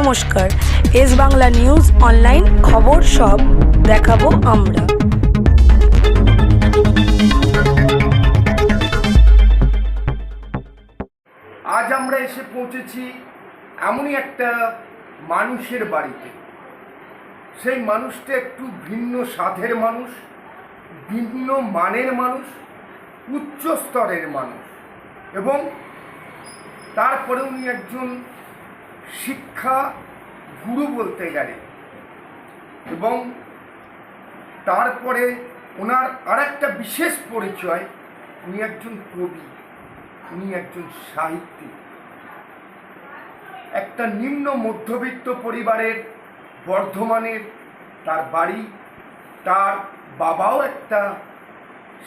নমস্কার। S Bangla news online খবর সব দেখাবো আমরা। আজ আমরা এসে পৌঁছেছি এমনই একটা মানুষের বাড়িতে। সেই মানুষটা একটু ভিন্ন সাধের মানুষ, ভিন্ন মানের মানুষ, উচ্চ স্তরের মানুষ এবং তারপরে উনি একজন শিক্ষা গুরু বলতে গেলে। এবং তারপরে ওনার আরেকটা বিশেষ পরিচয়, উনি একজন কবি, উনি একজন সাহিত্যিক। একটা নিম্ন মধ্যবিত্ত পরিবারের বর্ধমানের তার বাড়ি, তার বাবাও একটা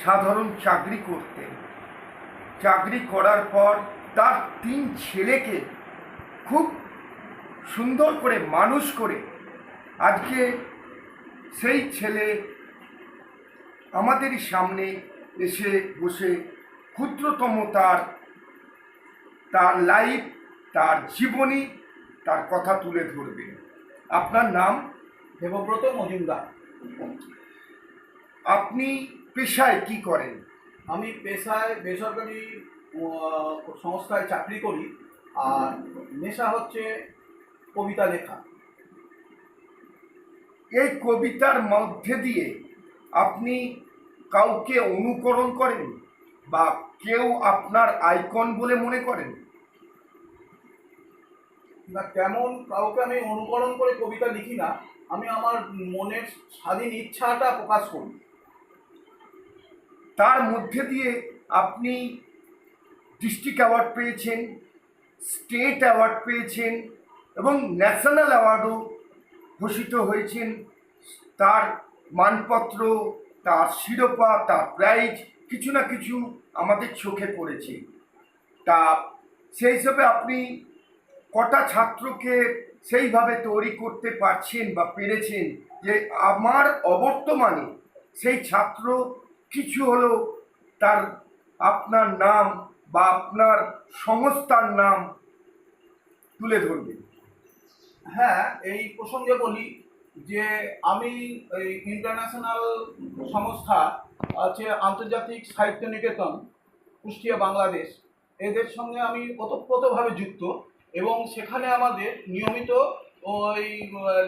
সাধারণ চাকরি করতেন। চাকরি করার পর তার তিন ছেলেকে খুব সুন্দর করে মানুষ করে আজকে সেই ছেলে আমাদেরই সামনে এসে বসে ক্ষুদ্রতম তার তার লাইফ তার জীবনী তার কথা তুলে ধরবে। আপনার নাম? দেবব্রত মজুমদার। আপনি পেশায় কি করেন? আমি পেশায় বেসরকারি সংস্থায় চাকরি করি। আর নেশা হচ্ছে কবিতা লেখা। এই কবিতার মধ্যে দিয়ে আপনি কাউকে অনুকরণ করেন বা কেউ আপনার আইকন বলে মনে করেন। না, তেমন কাউকে আমি অনুকরণ করে কবিতা লিখি না। আমি আমার মনের স্বাধীন ইচ্ছাটা প্রকাশ করি। তার মধ্যে দিয়ে আপনি ডিস্ট্রিক্ট অ্যাওয়ার্ড পেয়েছেন, স্টেট অ্যাওয়ার্ড পেয়েছেন এবং ন্যাশনাল অ্যাওয়ার্ডও ঘোষিত হয়েছেন। তার মানপত্র, তার শিরোপা, তার প্রাইজ কিছু না কিছু আমাদের চোখে পড়েছে। তা সেই হিসেবে আপনি কটা ছাত্রকে সেইভাবে তৈরি করতে পারছেন বা পেরেছেন যে আমার অবর্তমানে সেই ছাত্র কিছু হলো তার আপনার নাম বা আপনার সংস্থার নাম তুলে ধরবে? হ্যাঁ এই প্রসঙ্গে বলি যে আমি এই ইন্টারন্যাশনাল সংস্থা আছে আন্তর্জাতিক সাহিত্য নিকেতন, কুষ্টিয়া, বাংলাদেশ। এদের সঙ্গে আমি ওতপ্রোতভাবে যুক্ত এবং সেখানে আমাদের নিয়মিত ওই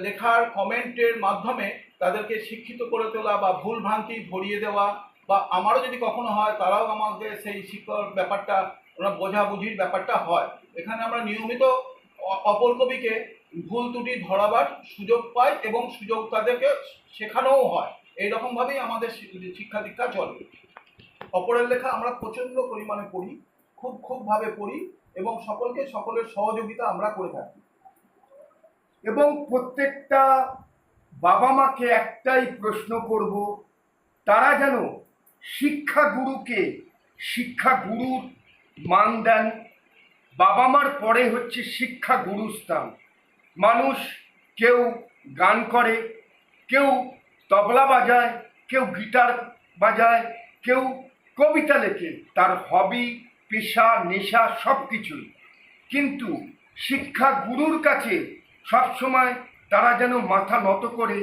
লেখার কমেন্টের মাধ্যমে তাদেরকে শিক্ষিত করে তোলা বা ভুল ভ্রান্তি ধরিয়ে দেওয়া বা আমারও যদি কখনো হয়, তারাও আমাদের সেই শিক্ষার ব্যাপারটা, ওরা বোঝাবুঝির ব্যাপারটা হয়। এখানে আমরা নিয়মিত অপর কবিকে ভুল ত্রুটি ধরাবার সুযোগ পায় এবং সুযোগ তাদেরকে শেখানোও হয়। এইরকমভাবেই আমাদের শি- শিক্ষা দীক্ষা চলে। অপরের লেখা আমরা প্রচণ্ড পরিমাণে পড়ি, খুব খুবভাবে পড়ি এবং সকলকে সকলের সহযোগিতা আমরা করে থাকি। এবং প্রত্যেকটা বাবা মাকে একটাই প্রশ্ন করব, তারা যেন শিক্ষাগুরুকে শিক্ষাগুরুর মান দেন। বাবা মার পরে হচ্ছে শিক্ষাগুরু স্থান মানুষ কেউ গান করে, কেউ তবলা বাজায়, কেউ গিটার বাজায়, কেউ কবিতা লেখে। তার হবি পেশা, নেশা সব কিছুই কিন্তু শিক্ষা গুরুর কাছে সবসময় তারা যেন মাথা নত করে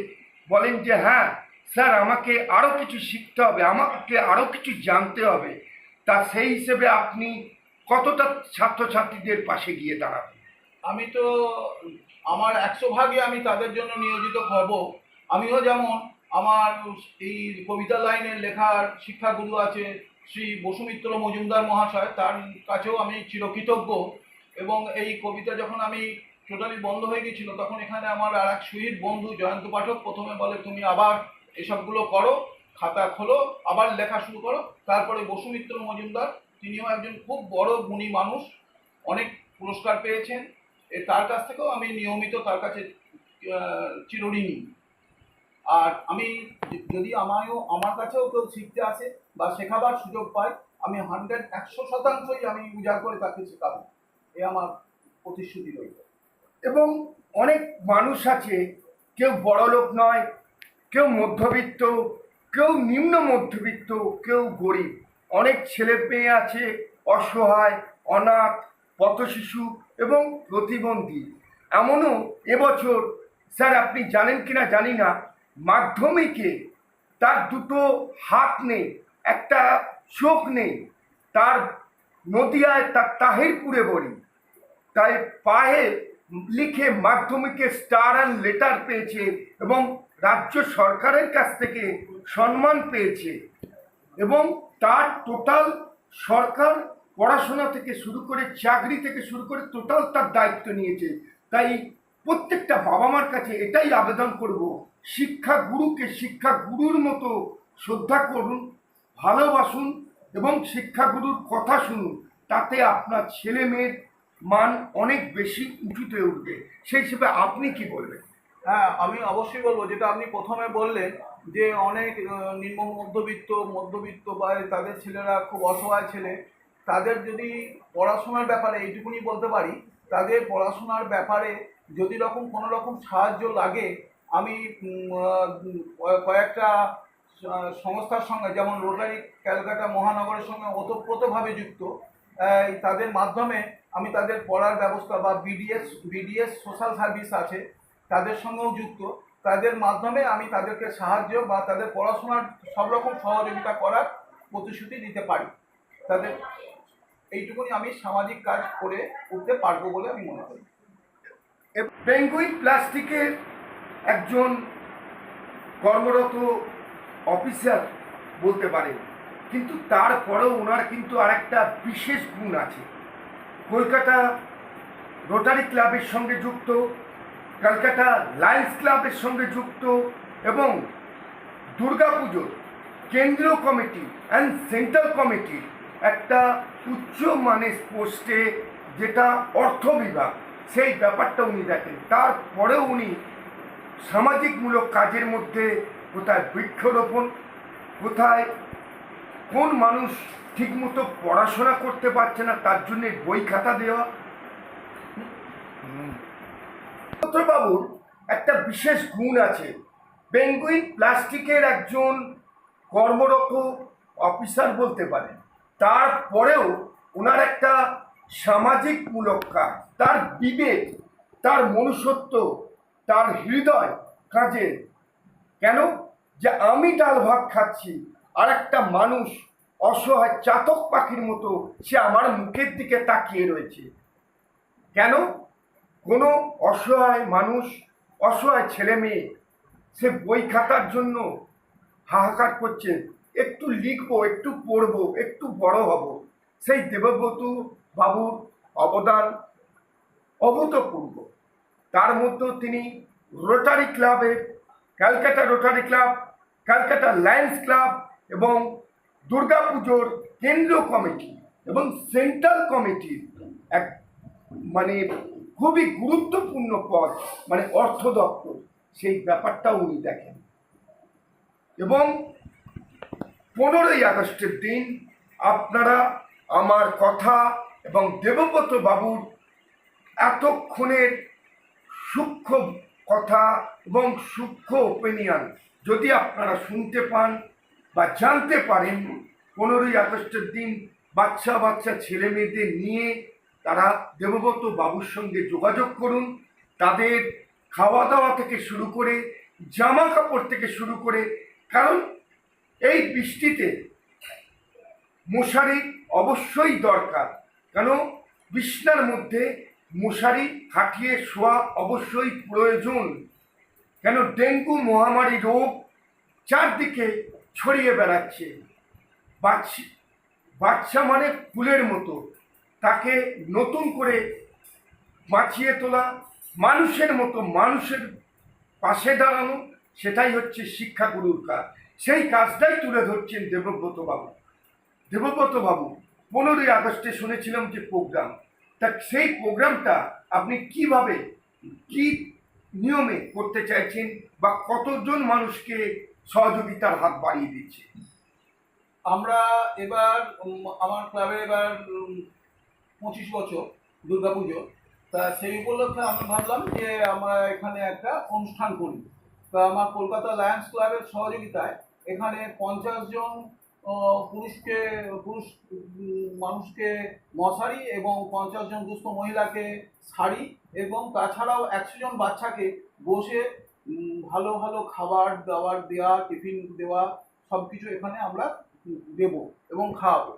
বলেন যে হ্যাঁ স্যার, আমাকে আরও কিছু শিখতে হবে, আমাকে আরও কিছু জানতে হবে। তা সেই হিসেবে আপনি কতটা ছাত্রছাত্রীদের পাশে গিয়ে দাঁড়াবেন? আমি তো আমার একশো ভাগে আমি তাদের জন্য নিয়োজিত হব। আমিও যেমন আমার এই কবিতা লাইনের লেখার শিক্ষাগুরু আছে শ্রী বসুমিত্র মজুমদার মহাশয়, তার কাছেও আমি চিরকৃতজ্ঞ। এবং এই কবিতা যখন আমি টোটালি বন্ধ হয়ে গেছিল, তখন এখানে আমার আর এক শহীদ বন্ধু জয়ন্ত পাঠক প্রথমে বলে, তুমি আবার এসবগুলো করো, খাতা খোলো, আবার লেখা শুরু করো। তারপরে বসুমিত্র মজুমদার, তিনিও একজন খুব বড় গুণী মানুষ, অনেক পুরস্কার পেয়েছেন। তার কাছ থেকেও আমি নিয়মিত তার কাছে চিরঋণী। আর আমি যদি আমারও আমার কাছেও কেউ শিখতে আসে বা শেখাবার সুযোগ পাই আমি হান্ড্রেড একশো শতাংশই আমি উজাড় করে তাকে শেখাবো। এ আমার প্রতিশ্রুতি রয়েছে এবং অনেক মানুষ আছে, কেউ বড়লোক নয়, কেউ মধ্যবিত্ত, কেউ নিম্ন মধ্যবিত্ত, কেউ গরিব। অনেক ছেলে মেয়ে আছে, অসহায়, অনাথ, পথশিশু এবং প্রতিবন্ধী। এমনও এবছর, স্যার, আপনি জানেন কি না জানি না, মাধ্যমিকে তার দুটো হাত নেই, একটা চোখ নেই, তার নদিয়ায় তার তাহিরপুরে বড়ি। তাই পায়ে লিখে মাধ্যমিকে স্টার অ্যান্ড লেটার পেয়েছে এবং রাজ্য সরকারের কাছ থেকে সম্মান পেয়েছে এবং তার টোটাল সরকার পড়াশোনা থেকে শুরু করে, চাকরি থেকে শুরু করে টোটাল তার দায়িত্ব নিয়েছে। তাই প্রত্যেকটা বাবা মার কাছে এটাই আবেদন করব, শিক্ষা গুরুকে শিক্ষা গুরুর মতো শ্রদ্ধা করুন, ভালোবাসুন এবং শিক্ষাগুরুর কথা শুনুন। তাতে আপনার ছেলে মেয়ের মান অনেক বেশি উঁচুতে উঠবে। সেই হিসেবে আপনি কি বলবেন? হ্যাঁ আমি অবশ্যই বলব, যেটা আপনি প্রথমে বললেন যে অনেক নিম্ন মধ্যবিত্ত মধ্যবিত্ত বা তাদের ছেলেরা খুব অসহায় ছেলে তাদের যদি পড়াশোনার ব্যাপারে এইটুকুনি বলতে পারি, তাদের পড়াশোনার ব্যাপারে যদি রকম কোনো রকম সাহায্য লাগে, আমি কয়েকটা সংস্থার সঙ্গে, যেমন রোটারি ক্যালকাটা মহানগরের সঙ্গে ওতপ্রোতভাবে যুক্ত তাদের মাধ্যমে আমি তাদের পড়ার ব্যবস্থা বা বিডিএস বিডিএস সোশ্যাল সার্ভিস আছে, তাদের সঙ্গেও যুক্ত। তাদের মাধ্যমে আমি তাদেরকে সাহায্য বা তাদের পড়াশোনার সব রকম সহযোগিতা করার প্রতিশ্রুতি দিতে পারি। তাদের এইটুকুনি আমি সামাজিক কাজ করে উঠতে পারব বলে আমি মনে করি। পেঙ্গুইন প্লাস্টিকের একজন কর্মরত অফিসার বলতে পারেন কিন্তু তারপরেও ওনার কিন্তু আরেকটা বিশেষ গুণ আছে। কলকাতা রোটারি ক্লাবের সঙ্গে যুক্ত, কলকাতা লায়ন্স ক্লাবের সঙ্গে যুক্ত এবং দুর্গাপুজোর কেন্দ্রীয় কমিটি অ্যান্ড সেন্ট্রাল কমিটির একটা উচ্চ মানের পোস্টে যেটা অর্থ বিভাগ, সেই ব্যাপারটা উনি দেখেন। তারপরেও উনি সামাজিকমূলক কাজের মধ্যে কোথায় বৃক্ষরোপণ, কোথায় কোন মানুষ ঠিকমতো পড়াশোনা করতে পারছে না, তার জন্য বই খাতা দেওয়া। বাবুর একটা বিশেষ গুণ আছে। পেঙ্গুইন প্লাস্টিকের একজন কর্মরত অফিসার বলতে পারেন। তারপরেও ওনার একটা সামাজিকমূলক কাজ, তার বিবেক, তার মনুষ্যত্ব, তার হৃদয় কাজে। কেন? যে আমি ডাল ভাত খাচ্ছি, আর একটা মানুষ অসহায় চাতক পাখির মতো সে আমার মুখের দিকে তাকিয়ে রয়েছে। কেন? কোনো অসহায় মানুষ, অসহায় ছেলে মেয়ে সে বই খাতার জন্য হাহাকার করছে। একটু লিখব, একটু পড়ব, একটু বড় হব। সেই দেবব্রত বাবুর অবদান অভূতপূর্ব। তার মধ্যেও তিনি রোটারি ক্লাবের Calcutta Rotary club, Calcutta Lions club এবং দুর্গাপুজোর কেন্দ্রীয় কমিটি এবং সেন্ট্রাল কমিটির এক মানে খুবই গুরুত্বপূর্ণ পদ মানে অর্থ দপ্তর, সেই ব্যাপারটা উনি দেখেন। এবং পনেরোই আগস্টের দিন আপনারা আমার কথা এবং দেবব্রত বাবুর এতক্ষণের সূক্ষ্ম কথা এবং সূক্ষ্ম ওপিনিয়ন যদি আপনারা শুনতে পান বা জানতে পারেন, পনেরোই আগস্টের দিন বাচ্চা বাচ্চা ছেলে মেয়েদের নিয়ে তারা দেবব্রত বাবুর সঙ্গে যোগাযোগ করুন। তাদের খাওয়া দাওয়া থেকে শুরু করে, জামা কাপড় থেকে শুরু করে, কারণ এই বৃষ্টিতে মশারি অবশ্যই দরকার। কেন? বিছনার মধ্যে মশারি খাটিয়ে শোয়া অবশ্যই প্রয়োজন। কেন? ডেঙ্গু মহামারী রোগ চারদিকে ছড়িয়ে বেড়াচ্ছে। বাচ্চা বাচ্চা মানে ফুলের মতো। তাকে নতুন করে বাঁচিয়ে তোলা, মানুষের মতো মানুষের পাশে দাঁড়ানো, সেটাই হচ্ছে শিক্ষাগুরুর কাজ। সেই কাজটাই তুলে ধরছেন দেবব্রত বাবু। দেবব্রত বাবু, পনেরোই আগস্টে শুনেছিলাম যে প্রোগ্রাম। তা সেই প্রোগ্রামটা আপনি কীভাবে, কি নিয়মে করতে চাইছেন বা কতজন মানুষকে সহযোগিতার হাত বাড়িয়ে দিচ্ছে আমরা এবার আমার ক্লাবে এবার পঁচিশ বছর দুর্গাপুজো। তা সেই উপলক্ষে আমি ভাবলাম যে আমরা এখানে একটা অনুষ্ঠান করি। আমার কলকাতা লায়ন্স ক্লাবের সহযোগিতায় এখানে পঞ্চাশ জন পুরুষকে, পুরুষ মানুষকে মশারি এবং পঞ্চাশ জন দুস্থ মহিলাকে শাড়ি এবং তাছাড়াও একশো জন বাচ্চাকে বসে ভালো ভালো খাবার দাবার দেওয়া টিফিন দেওয়া সব কিছু এখানে আমরা দেব এবং খাওয়াবো।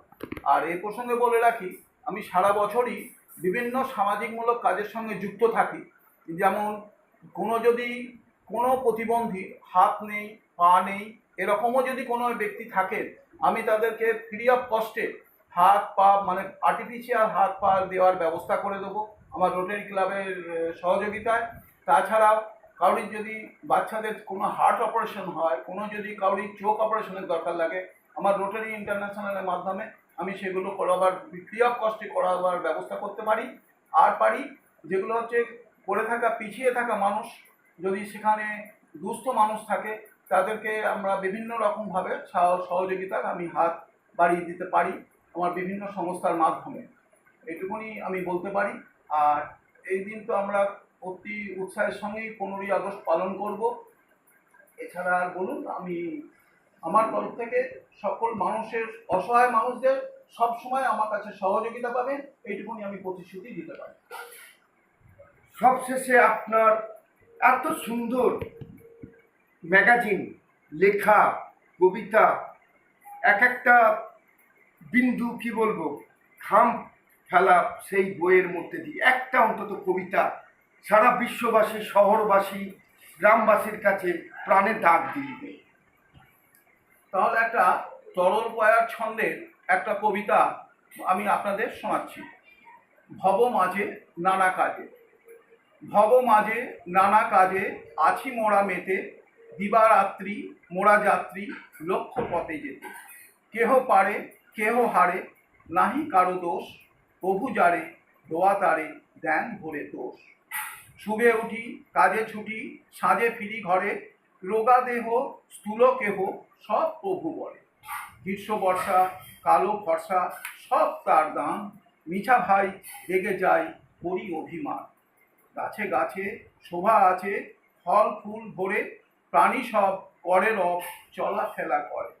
আর এই প্রসঙ্গে বলে রাখি, আমি সারা বছরই বিভিন্ন সামাজিকমূলক কাজের সঙ্গে যুক্ত থাকি। যেমন কোনো যদি কোনো প্রতিবন্ধী, হাত নেই, পা নেই, এরকমও যদি কোনো ব্যক্তি থাকে, আমি তাদেরকে ফ্রি অফ কস্টে হাত, পা মানে আর্টিফিশিয়াল হাত, পা দেওয়ার ব্যবস্থা করে দেবো আমার রোটারি ক্লাবের সহযোগিতায়। তাছাড়াও কাউরির যদি বাচ্চাদের কোনো হার্ট অপারেশন হয়, কোনো যদি কাউরির চোখ অপারেশনের দরকার লাগে, আমার রোটারি ইন্টারন্যাশনালের মাধ্যমে আমি সেগুলো করাবার ফ্রি অফ কস্টে করাবার ব্যবস্থা করতে পারি। আর পারি যেগুলো হচ্ছে, পড়ে থাকা, পিছিয়ে থাকা মানুষ যদি সেখানে দুস্থ মানুষ থাকে, তাদেরকে আমরা বিভিন্ন রকমভাবে সহ- সহযোগিতা আমি হাত বাড়িয়ে দিতে পারি আমার বিভিন্ন সংস্থার মাধ্যমে। এটুকুনি আমি বলতে পারি। আর এই দিন তো আমরা অতি উৎসাহের সঙ্গেই পনেরোই আগস্ট পালন করব। এছাড়া আর বলুন, আমি আমার তরফ থেকে সকল মানুষের, অসহায় মানুষদের সব সময় আমার কাছে সহযোগিতা পাবেন। এইটুকুনি আমি প্রতিশ্রুতি দিতে পারি। সবশেষে আপনার এত সুন্দর ম্যাগাজিন, লেখা, কবিতা, এক একটা বিন্দু কি বলব, খাম ফেলা সেই বইয়ের মধ্যে দিয়ে। একটা অন্তত কবিতা সারা বিশ্ববাসী, শহরবাসী, গ্রামবাসীর কাছে প্রাণে দাগ দিয়ে দেয়। তাহলে একটা তরল পয়ার ছন্দের একটা কবিতা আমি আপনাদের শোনাচ্ছি। ভব মাঝে নানা কাজে। ভব মাঝে, নানা কাজে, আছি মোড়া মেতে, দিবারাত্রি মোড়া যাত্রী লক্ষ্য পথে যেতে। কেহ পারে, কেহ হারে, নাহি কারও দোষ, প্রভু যারে, দোয়া তারে দেন ভরে দোষ। শুভে উঠি, কাজে ছুটি, সাজে ফিরি ঘরে, রোগা দেহ, স্থূল কেহ সব প্রভু বলে। গ্রীষ্ম বর্ষা, কালো ফর্সা, সব তার দাম মিছা ভাই, রেগে যায় করি অভিমান। গাছে গাছে শোভা আছে, ফল ফুল ভরে প্রাণী সব করে রব চলাফেরা করে।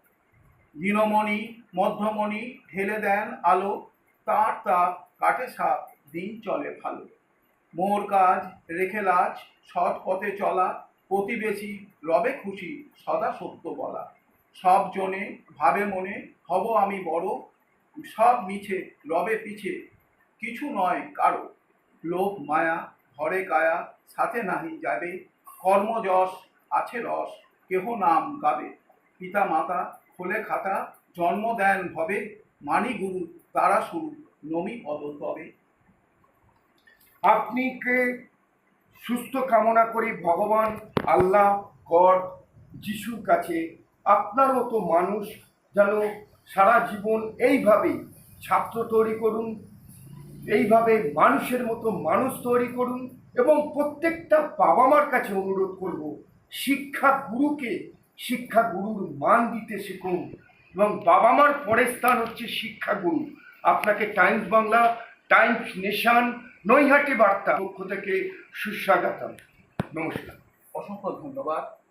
দীনমণি, মধ্যমণি ঢেলে দেন আলো, তার তাপ কাটে সাপ, দিন চলে ভালো। মোর কাজ রেখে লাজ, সৎ পথে চলা, প্রতিবেশী রবে খুশি, সদা সত্য বলা। সব জনে ভাবে মনে, হব আমি বড়, সব মিছে রবে পিছে, কিছু নয় কারও। লোভ, মায়া ঘরে কায়া, সাথে নাহি যাবে। কর্মযশ আছে রস, কেহ নাম গাবে। পিতা মাতা খোলে খাতা, জন্ম দেন ভবে। মানি গুরু, তারা শুরু, নমি পদ তবে। আপনি কে? সুস্থ কামনা করি ভগবান, আল্লাহ, গড, যিশুর কাছে। আপনার মতো মানুষ, যেন সারা জীবন এইভাবেই ছাত্র তৈরি করুন এইভাবে মানুষের মতো মানুষ তৈরি করুন এবং প্রত্যেকটা বাবা মার কাছে অনুরোধ করব, শিক্ষা গুরুকে শিক্ষা গুরুর মান দিতে শিখুন এবং বাবা মার পরের স্থান হচ্ছে শিক্ষা গুরু। আপনাকে Times Bangla, Times nation, Naihati বার্তা পক্ষ থেকে সুস্বাগতম। নমস্কার। অসংখ্য ধন্যবাদ।